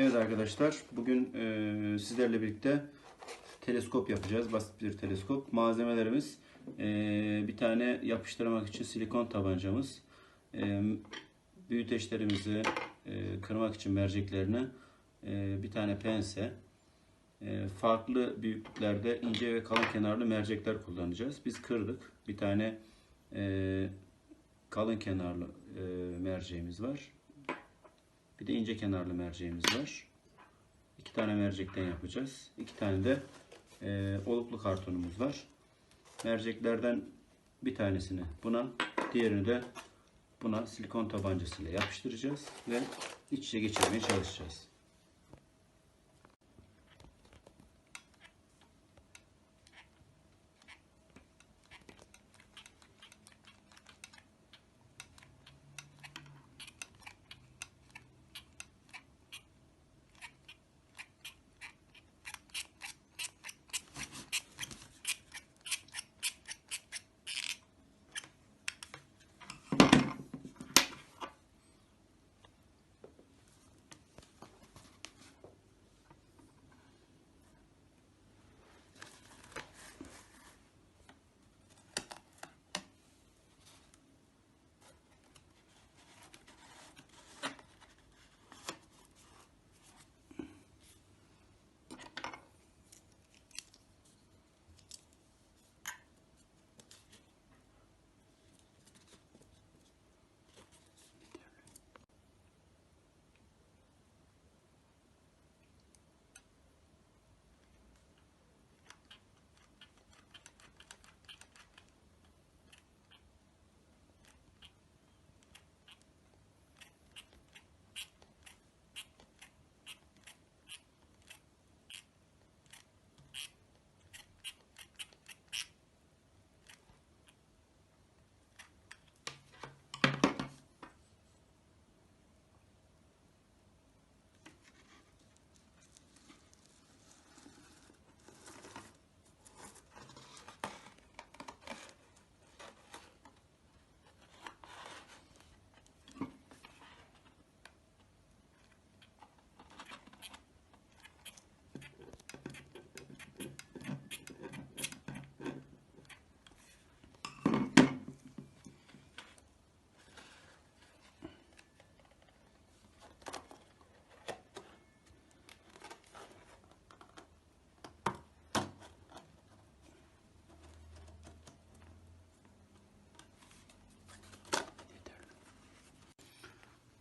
Evet arkadaşlar, bugün e, sizlerle birlikte teleskop yapacağız. Basit bir teleskop. Malzemelerimiz e, bir tane yapıştırmak için silikon tabancamız, e, büyüteçlerimizi e, kırmak için merceklerine e, bir tane pense, e, farklı büyüklüklerde ince ve kalın kenarlı mercekler kullanacağız. Biz kırdık. Bir tane e, kalın kenarlı e, merceğimiz var. Bir de ince kenarlı merceğimiz var. İki tane mercekten yapacağız. İki tane de e, oluklu kartonumuz var. Merceklerden bir tanesini buna, diğerini de buna silikon tabancasıyla yapıştıracağız ve iç içe geçirmeye çalışacağız.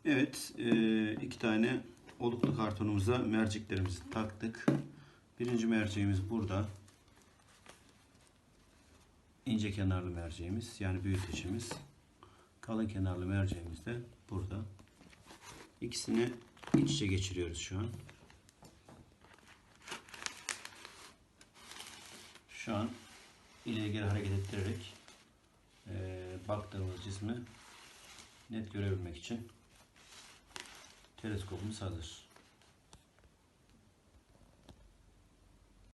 Evet, e, iki tane oluklu kartonumuza merceklerimizi taktık. Birinci merceğimiz burada. İnce kenarlı merceğimiz, yani büyüteçimiz. Kalın kenarlı merceğimiz de burada. İkisini iç içe geçiriyoruz şu an. Şu an ileri geri hareket ettirerek e, baktığımız cismi net görebilmek için teleskopumuz hazır.